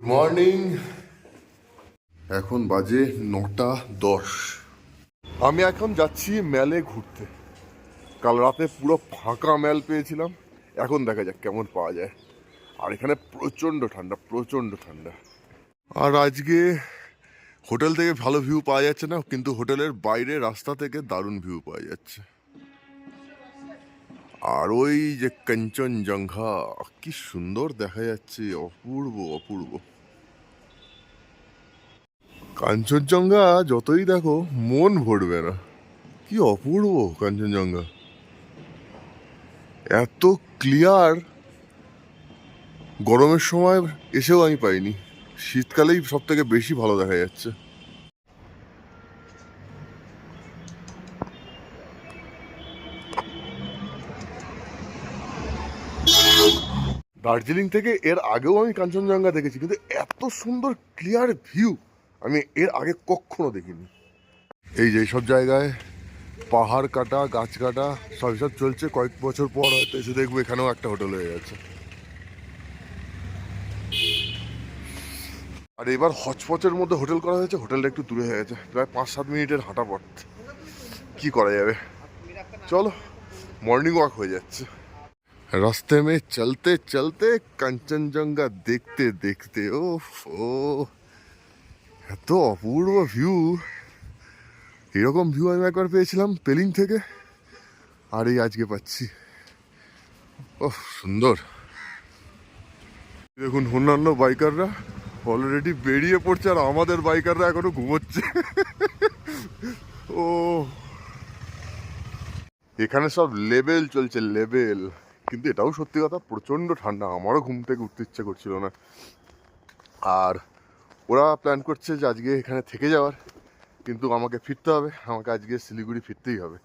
Morning. এখন বাজে নটা দশ। আমি এখন যাচ্ছি ম্যালে ঘুরতে। কাল রাতে পুরো ফাঁকা ম্যাল পেয়েছিলাম। এখন দেখা যাক কেমন পাওয়া যায়। আর এখানে প্রচণ্ড ঠান্ডা প্রচণ্ড ঠান্ডা। আর আজকে হোটেল থেকে ভালো ভিউ পাওয়া যাচ্ছে না, কিন্তু হোটেলের বাইরে রাস্তা থেকে দারুণ ভিউ পাওয়া যাচ্ছে। আর ওই যে কাঞ্চনজঙ্ঘা, কি সুন্দর দেখা যাচ্ছে, অপূর্ব অপূর্ব। কাঞ্চনজঙ্ঘা যতই দেখো, মন ভরবে না। কি অপূর্ব কাঞ্চনজঙ্ঘা। এত ক্লিয়ার গরমের সময় এসেও আমি পাইনি। শীতকালেই সব থেকে বেশি ভালো দেখা যাচ্ছে। দার্জিলিং থেকে এর আগেও আমি কাঞ্চনজঙ্ঘা দেখেছি, কিন্তু এত সুন্দর ক্লিয়ার ভিউ আমি এর আগে কখনো দেখিনি। এই যে সব জায়গায় পাহাড় কাটা, গাছ কাটা, সব সব চলছে। কয়েক বছর পর হয়তো এসে দেখব এখানেও একটা হোটেল হয়ে গেছে। আর এবার হচপচের মধ্যে হোটেল করা হয়েছে, হোটেলটা একটু দূরে হয়ে গেছে। প্রায় পাঁচ সাত মিনিটের হাঁটা পথ কি করা যাবে? চলো মর্নিং ওয়াক হয়ে যাচ্ছে। रास्ते में चलते चलते কাঞ্চনজঙ্ঘা দেখতে দেখতে ও ও এত অপূর্ব ভিউ এরকম ভিউ আমি একবার পেয়েছিলাম পেলিং থেকে আর এই আজকে পাচ্ছি ও সুন্দর দেখুন অন্যান্য বাইকাররা অলরেডি বেরিয়ে পড়ছে আর আমাদের বাইকাররা এখনো ঘুমোচ্ছে ও এখানে সব লেভেল চলছে লেভেল কিন্তু এটাও সত্যি কথা, প্রচণ্ড ঠান্ডা। আমারও ঘুম থেকে উঠতে ইচ্ছে করছিল না। আর ওরা প্ল্যান করছে যে আজকে এখানে থেকে যাওয়ার, কিন্তু আমাকে ফিরতে হবে। আমাকে আজকে শিলিগুড়ি ফিরতেই হবে।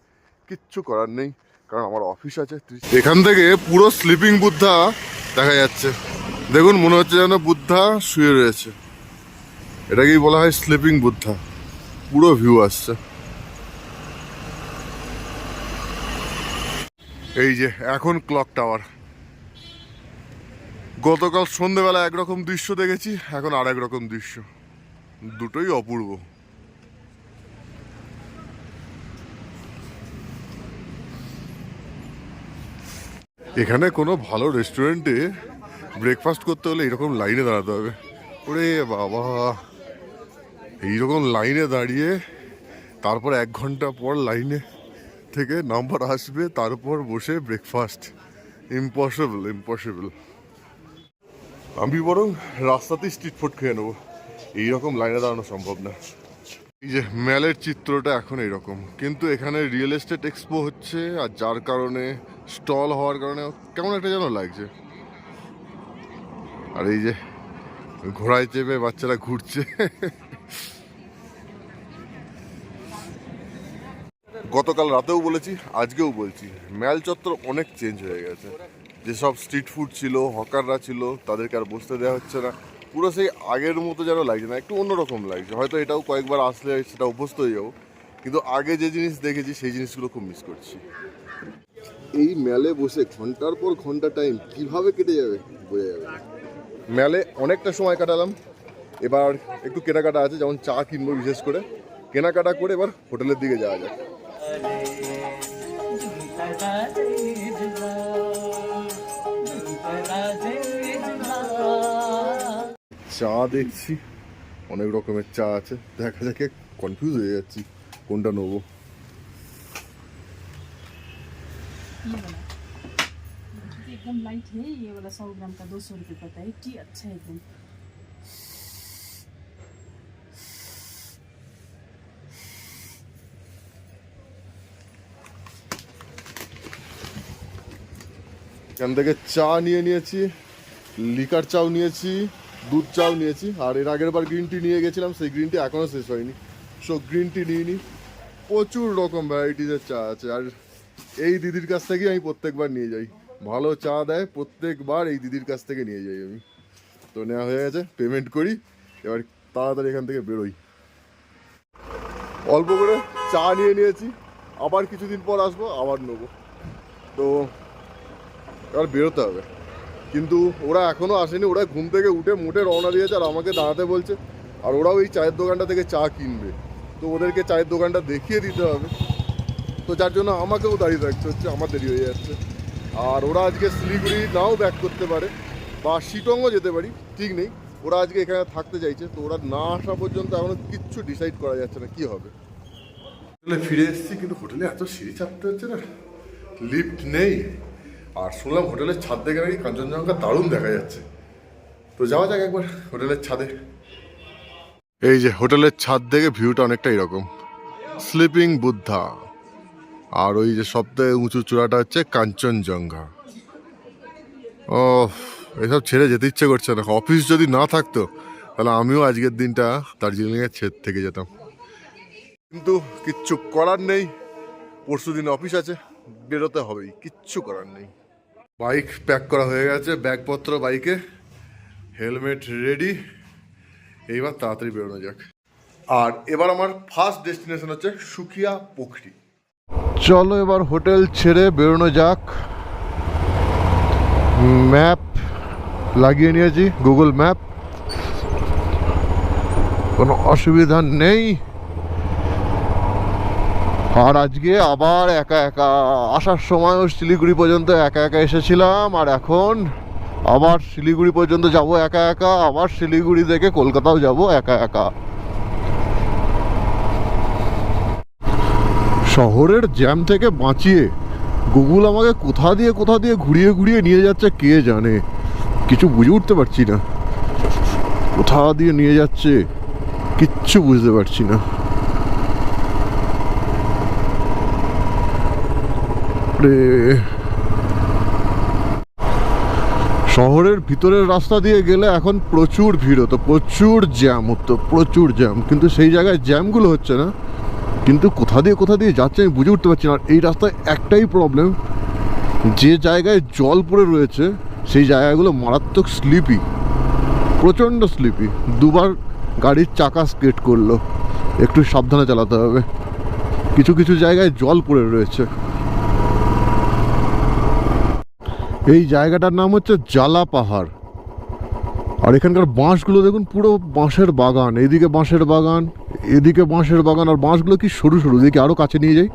কিচ্ছু করার নেই, কারণ আমার অফিস আছে। এখান থেকে পুরো স্লিপিং বুদ্ধা দেখা যাচ্ছে। দেখুন, মনে হচ্ছে যেন বুদ্ধা শুয়ে রয়েছে। এটাকেই বলা হয় স্লিপিং বুদ্ধা। পুরো ভিউ আসছে। এই যে, এখন ক্লক টাওয়ার গতকাল সন্ধেবেলা একরকম দৃশ্য দেখেছি, এখন আর রকম দৃশ্য। দুটোই অপূর্ব। এখানে কোনো ভালো রেস্টুরেন্টে ব্রেকফাস্ট করতে হলে এরকম লাইনে দাঁড়াতে হবে। ওরে বাবা! এইরকম লাইনে দাঁড়িয়ে, তারপর এক ঘণ্টা পর লাইনে থেকে নাম্বার আসবে তারপর বসে ব্রেকফাস্ট ইম্পসিবল ইম্পসিবল আমি বরং রাস্তাতেই স্ট্রিট ফুড খেয়ে নেব। এইরকম লাইনে দাঁড়ানো সম্ভব না। এই যে ম্যালের চিত্রটা এখন এইরকম। কিন্তু এখানে রিয়েল এস্টেট এক্সপো হচ্ছে, আর যার কারণে স্টল হওয়ার কারণে কেমন একটা যেন লাগছে। আর এই যে ঘোড়ায় চেপে বাচ্চারা ঘুরছে। গতকাল রাতেও বলেছি আজকেও বলছি। ম্যাল চত্বর অনেক চেঞ্জ হয়ে গেছে। যেসব স্ট্রিট ফুড ছিল হকাররা ছিল তাদেরকে আর বসতে দেওয়া হচ্ছে না। পুরো সেই আগের মতো যেন লাগছে না একটু অন্যরকম লাগছে। হয়তো এটাও কয়েকবার আসলে সেটা অভ্যস্ত হয়ে যাব। কিন্তু আগে যে জিনিস দেখেছি সেই জিনিসগুলো খুব মিস করছি। এই ম্যালে বসে ঘণ্টার পর ঘণ্টা টাইম কীভাবে কেটে যাবে বোঝা যাবে না। ম্যালে অনেকটা সময় কাটালাম। এবার একটু কেনাকাটা আছে যেমন চা কিনবো বিশেষ করে। কেনাকাটা করে এবার হোটেলের দিকে যাওয়া যায় চা দেখছি অনেক রকমের চা আছে দেখা যাকে কনফিউজ হয়ে যাচ্ছি কোনটা নেবো ये वाला एकदम लाइट है ये वाला सौ ग्राम का दो सौ रुपये पड़ता है टी अच्छा है एकदम এখান থেকে চা নিয়ে নিয়েছি, লিকার চাও নিয়েছি, দুধ চাও নিয়েছি, আর এর আগের বার গ্রিন টি নিয়ে গেছিলাম, সেই গ্রিন টি এখনও শেষ হয়নি। সো গ্রিন টি নিয়ে নিই প্রচুর রকম ভ্যারাইটিসের চা আছে, আর এই দিদির কাছ থেকেই আমি প্রত্যেকবার নিয়ে যাই। ভালো চা দেয়, প্রত্যেকবার এই দিদির কাছ থেকে নিয়ে যাই আমি। তো নেওয়া হয়ে গেছে পেমেন্ট করি, এবার তাড়াতাড়ি এখান থেকে বেরোই। অল্প করে চা নিয়ে নিয়েছি, আবার কিছুদিন পর আসব, আবার নেব। তো এবার বেরোতে হবে। কিন্তু ওরা এখনও আসেনি, ওরা ঘুম থেকে উঠে মোটে রওনা দিয়েছে আর আমাকে দাঁড়াতে বলছে। আর ওরাও এই চায়ের দোকানটা থেকে চা কিনবে। তো ওদেরকে চায়ের দোকানটা দেখিয়ে দিতে হবে। তো যার জন্য আমাকেও দাঁড়িয়ে থাকতে হচ্ছে, আমার দেরি হয়ে যাচ্ছে। আর ওরা আজকে শিলিগুড়ি নাও ব্যাক করতে পারে বা শিটংও যেতে পারি, ঠিক নেই। ওরা আজকে এখানে থাকতে চাইছে, তো ওরা না আসা পর্যন্ত এখনও কিচ্ছু ডিসাইড করা যাচ্ছে না, কি হবে। হোটেলে ফিরে এসেছি, কিন্তু হোটেলে এত সিঁড়ি চাপতে হচ্ছে না। লিফট নেই। আর শুনলাম হোটেলের ছাদ থেকে নাকি কাঞ্চনজঙ্ঘা দারুণ দেখা যাচ্ছে। তো যাওয়া যাক একবার হোটেলের ছাদে। এই যে হোটেলের ছাদ থেকে ভিউটা অনেকটা এরকম। স্লিপিং বুদ্ধা আর ওই যে সবথেকে উঁচু চূড়াটা হচ্ছে কাঞ্চনজঙ্ঘা। ও এসব ছেড়ে যেতে ইচ্ছে করছে না। অফিস যদি না থাকতো, তাহলে আমিও আজকের দিনটা দার্জিলিংয়ের ছেদ থেকে যেতাম। কিন্তু কিচ্ছু করার নেই। পরশু দিন অফিস আছে, বেরোতে হবেই। কিচ্ছু করার নেই। বাইক প্যাক করা হয়ে গেছে, ব্যাগপত্র, বাইকে, হেলমেট রেডি এইবার তাড়াতাড়ি বেরোনো যাক। আর এবার আমার ফার্স্ট ডেস্টিনেশন হচ্ছে সুকিয়া পুখরি। চলো এবার হোটেল ছেড়ে বেরোনো যাক। ম্যাপ লাগিয়ে নিয়েছি গুগল ম্যাপ। কোনো অসুবিধা নেই। আর আজকে আবার একা একা আসার সময়ও শিলিগুড়ি পর্যন্ত একা একা এসেছিলাম, আর এখন আবার শিলিগুড়ি পর্যন্ত যাব একা একা, আবার শিলিগুড়ি থেকে কলকাতাও যাব একা একা। শহরের জ্যাম থেকে বাঁচিয়ে গুগল আমাকে কোথা দিয়ে কোথা দিয়ে ঘুরিয়ে ঘুরিয়ে নিয়ে যাচ্ছে কে জানে? কিছু বুঝে উঠতে পারছি না। কোথা দিয়ে নিয়ে যাচ্ছে কিচ্ছু বুঝতে পারছি না। রে শহরের ভিতরের রাস্তা দিয়ে গেলে এখন প্রচুর ভিড় হতো, প্রচুর জ্যাম হতো, প্রচুর জ্যাম। কিন্তু সেই জায়গায় জ্যামগুলো হচ্ছে না। কিন্তু কোথা দিয়ে কোথা দিয়ে যাচ্ছে আমি বুঝে উঠতে পারছি না। আর এই রাস্তায় একটাই প্রবলেম যে জায়গায় জল পড়ে রয়েছে, সেই জায়গাগুলো মারাত্মক স্লিপি প্রচণ্ড স্লিপি দুবার গাড়ির চাকা স্কেট করল, একটু সাবধানে চালাতে হবে। কিছু কিছু জায়গায় জল পড়ে রয়েছে। এই জায়গাটার নাম হচ্ছে জালা পাহাড়। আর এখানকার বাঁশগুলো দেখুন, পুরো বাঁশের বাগান। এদিকে বাঁশের বাগান, এদিকে বাঁশের বাগান, আর বাঁশগুলো কি সরু সরু। দেখি আরও কাছে নিয়ে যাই।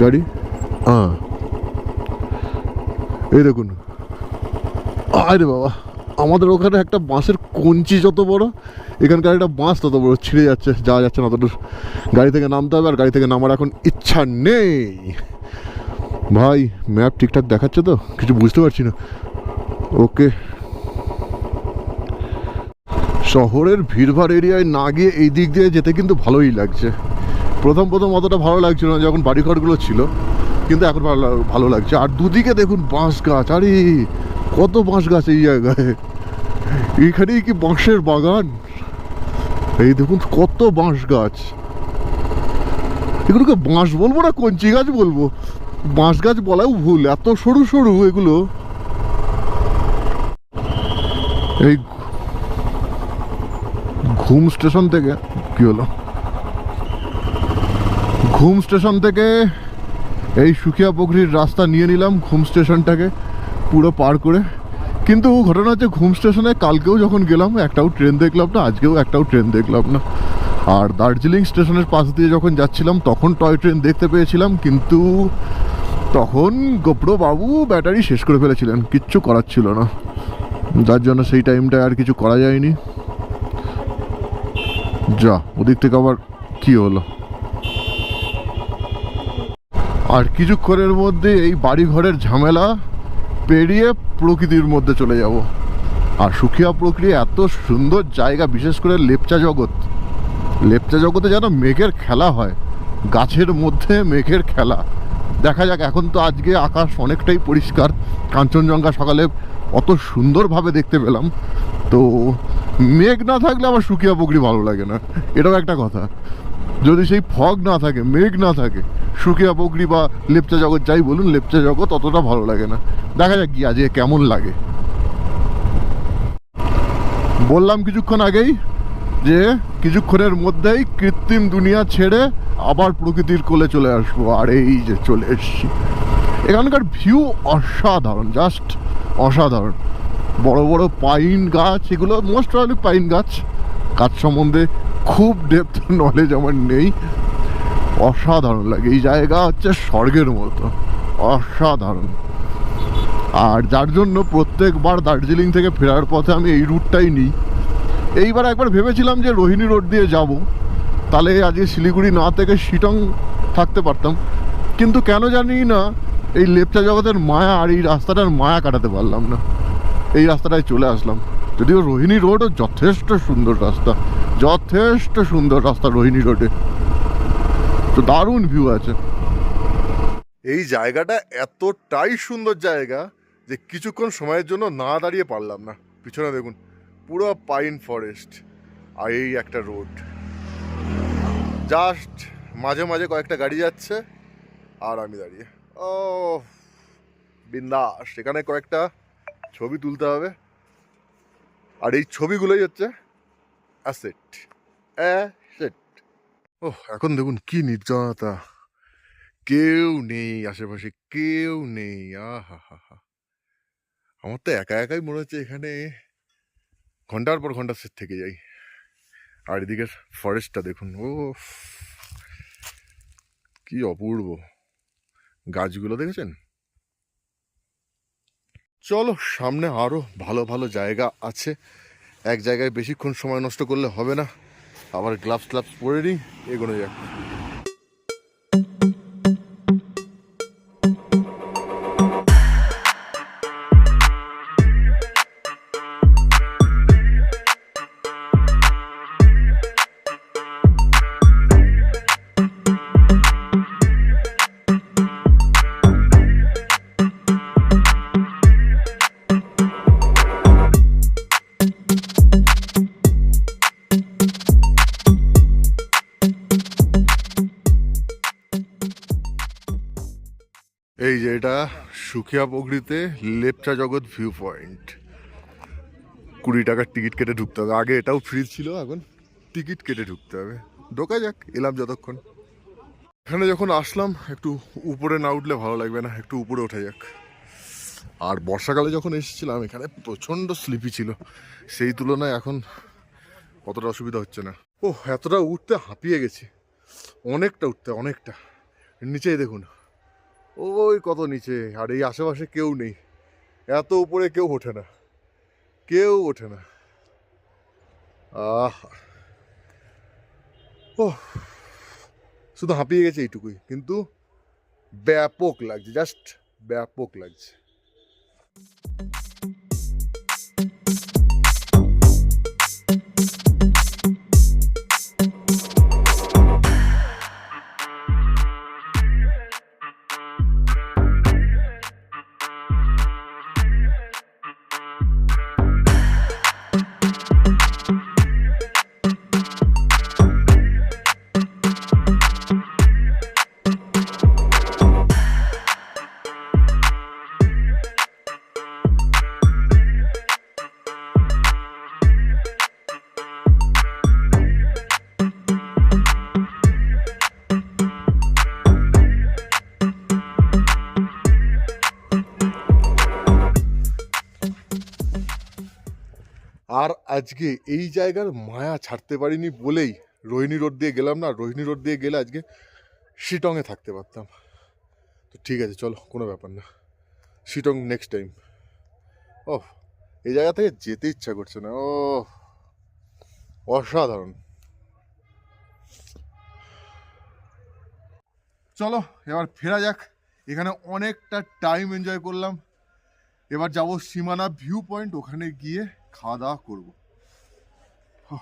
গাড়ি? হ্যাঁ। এই দেখুন। আরে বাবা, আমাদের ওখানে একটা বাঁশের কঞ্চি যত বড়, এখানকার একটা বাঁশ তত বড়, ছিঁড়ে যাচ্ছে, যাওয়া যাচ্ছে না তত গাড়ি থেকে নামতে হবে, আর গাড়ি থেকে নামার এখন ইচ্ছা নেই। ভাই ম্যাপ ঠিকঠাক দেখাচ্ছে তো? কিছু বুঝতে পারছি না। ওকে। শহরের ভিড়ভাড় এরিয়ায় না গিয়ে এই দিক দিয়ে যেতে কিন্তু ভালোই লাগছে। প্রথম প্রথম অতটা ভালো লাগছিল না যখন বাড়িঘরগুলো ছিল। কিন্তু এখন ভালো ভালো লাগছে। আর দুদিকে দেখুন বাঁশ গাছ। আরে, কত বাঁশ গাছ এই জায়গায়। এইখানেই কি বাঁশের বাগান? এই দেখুন কত বাঁশ গাছ। এগুলোকে বাঁশ বলব না, কঞ্চি গাছ বলব? বাঁশ গাছ বলাও ভুল, এত সরু সরু এগুলো। এই ঘুম স্টেশন থেকে, কি হলো? ঘুম স্টেশন থেকে এই সুখিয়া পুকুরির রাস্তা নিয়ে নিলাম ঘুম স্টেশনটাকে পুরো পার করে। কিন্তু ঘটনা হচ্ছে ঘুম স্টেশনে কালকেও যখন গেলাম, একটাও ট্রেন দেখলাম না, আজকেও একটাও ট্রেন দেখলাম না। আর দার্জিলিং স্টেশনের পাশ দিয়ে যখন যাচ্ছিলাম, তখন টয় ট্রেন দেখতে পেয়েছিলাম, কিন্তু তখন গোপ্রো বাবু ব্যাটারি শেষ করে ফেলেছিলেন, কিচ্ছু করার ছিল না। যার জন্য সেই টাইমটায় আর কিছু করা যায়নি। যা, ওদিক থেকে আবার কি হলো? আর কিছুক্ষণের মধ্যে এই বাড়ি ঘরের ঝামেলা পেরিয়ে প্রকৃতির মধ্যে চলে যাব। আর সুখিয়া প্রক্রিয়া এত সুন্দর জায়গা, বিশেষ করে লেপচা জগৎ। লেপচা জগতে যেন মেঘের খেলা হয়, গাছের মধ্যে মেঘের খেলা। দেখা যাক, এখন তো আজকে আকাশ অনেকটাই পরিষ্কার। কাঞ্চনজঙ্ঘা সকালে অত সুন্দরভাবে দেখতে পেলাম। তো মেঘ না থাকলে আমার শুকিয়া পুকুরি ভালো লাগে না। এটাও একটা কথা। যদি সেই ফগ না থাকে, মেঘ না থাকে, শুকিয়া পুকুরি বা লেপচা জগৎ যাই বলুন, লেপচা জগৎ অতটা ভালো লাগে না। দেখা যাক কি আজকে কেমন লাগে। বললাম কিছুক্ষণ আগেই যে কিছুক্ষণের মধ্যেই কৃত্রিম দুনিয়া ছেড়ে আবার প্রকৃতির কোলে চলে আসব, আর এই যে চলে এসছি। এখানকার ভিউ অসাধারণ জাস্ট অসাধারণ। বড় বড় পাইন গাছ, এগুলো মোস্ট প্রবলি পাইন গাছ। গাছ সম্বন্ধে খুব ডেপথ নলেজ আমার নেই। অসাধারণ লাগে, এই জায়গা হচ্ছে স্বর্গের মতো। অসাধারণ। আর যার জন্য প্রত্যেকবার দার্জিলিং থেকে ফেরার পথে আমি এই রুটটাই নিই। এইবার একবার ভেবেছিলাম যে রোহিণী রোড দিয়ে যাব। তাহলে আজকে শিলিগুড়ি না থেকে শিটং থাকতে পারতাম। কিন্তু কেন জানি না, এই লেপচা জগতের মায়া আর এই রাস্তাটার মায়া কাটাতে পারলাম না। এই রাস্তাটায় চলে আসলাম। যদিও রোহিণী রোডও যথেষ্ট সুন্দর রাস্তা। যথেষ্ট সুন্দর রাস্তা রোহিণী রোডে। তো দারুণ ভিউ আছে। এই জায়গাটা এতটাই সুন্দর জায়গা যে কিছুক্ষণ সময়ের জন্য না দাঁড়িয়ে পারলাম না। পিছনে দেখুন। পুরো পাইন ফরেস্ট আর এই একটা রোড জাস্ট মাঝে মাঝে কয়েকটা গাড়ি যাচ্ছে আর আমি দাঁড়িয়ে। ও বিন্দাস সেখানে কয়েকটা ছবি তুলতে হবে। আর এই ছবিগুলোই হচ্ছে অ্যাসেট অ্যাসেট ও এখন দেখুন কি নির্জনতা। কেউ নেই আশেপাশে, কেউ নেই। আহা হা হা আমার তো একা একাই মনে হচ্ছে এখানে ঘণ্টার পর ঘণ্টা সে থেকে যাই আর এদিকের ফরেস্টটা দেখুন ও কি অপূর্ব। গাছগুলো দেখেছেন? চলো, সামনে আরও ভালো ভালো জায়গা আছে। এক জায়গায় বেশিক্ষণ সময় নষ্ট করলে হবে না। আবার গ্লাভস গ্লাভস পরে নিই, এগোনো যাক। এই যে এটা সুখিয়া পগড়িতে লেপচা জগৎ ভিউ পয়েন্ট কুড়ি টাকার টিকিট কেটে ঢুকতে হবে। আগে এটাও ফ্রি ছিল, এখন টিকিট কেটে ঢুকতে হবে। ঢোকা যাক, এলাম যতক্ষণ। এখানে যখন আসলাম, একটু উপরে না উঠলে ভালো লাগবে না, একটু উপরে ওঠা যাক। আর বর্ষাকালে যখন এসেছিলাম, এখানে প্রচণ্ড স্লিপি ছিল। সেই তুলনায় এখন অতটা অসুবিধা হচ্ছে না। ও এতটা উঠতে হাঁপিয়ে গেছি। অনেকটা উঠতে, অনেকটা। নিচেই দেখুন। ওই কত নিচে, আর এই আশেপাশে কেউ নেই। এত উপরে কেউ ওঠে না। কেউ ওঠে না। আহ। ও শুধু হাঁপিয়ে গেছে এইটুকুই, কিন্তু ব্যাপক লাগছে, জাস্ট ব্যাপক লাগছে। আজকে এই জায়গার মায়া ছাড়তে পারিনি বলেই রোহিণী রোড দিয়ে গেলাম না, রোহিণী রোড দিয়ে গেলে আজকে শিটংয়ে থাকতে পারতাম। তো ঠিক আছে, চলো, কোনো ব্যাপার না। শিটং নেক্সট টাইম ও এই জায়গা থেকে যেতে ইচ্ছা করছে না ও অসাধারণ। চলো, এবার ফেরা যাক। এখানে অনেকটা টাইম এনজয় করলাম। এবার যাব সীমানা ভিউ পয়েন্ট ওখানে গিয়ে খাওয়া দাওয়া করব।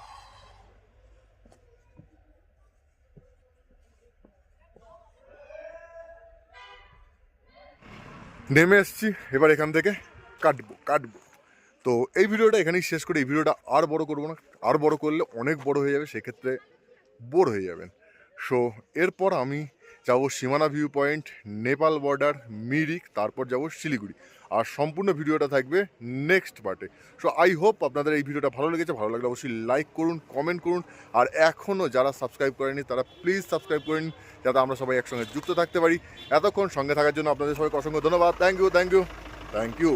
নেমে এসছি, এবার এখান থেকে কাটবো কাটবো। তো এই ভিডিওটা এখানেই শেষ করে, এই ভিডিওটা আর বড় করব না, আর বড় করলে অনেক বড় হয়ে যাবে, সেক্ষেত্রে বোর হয়ে যাবেন। সো এরপর আমি যাব Simana view point Nepal border Mirik তারপর যাব শিলিগুড়ি। আর সম্পূর্ণ ভিডিওটা থাকবে নেক্সট পার্টে সো আই হোপ আপনাদের এই ভিডিওটা ভালো লেগেছে। ভালো লাগলে অবশ্যই লাইক করুন কমেন্ট করুন। আর এখনও যারা সাবস্ক্রাইব করেনি তারা প্লিজ সাবস্ক্রাইব করে নিন, যাতে আমরা সবাই একসঙ্গে যুক্ত থাকতে পারি। এতক্ষণ সঙ্গে থাকার জন্য আপনাদের সবাইকে অসংখ্য ধন্যবাদ। Thank you thank you thank you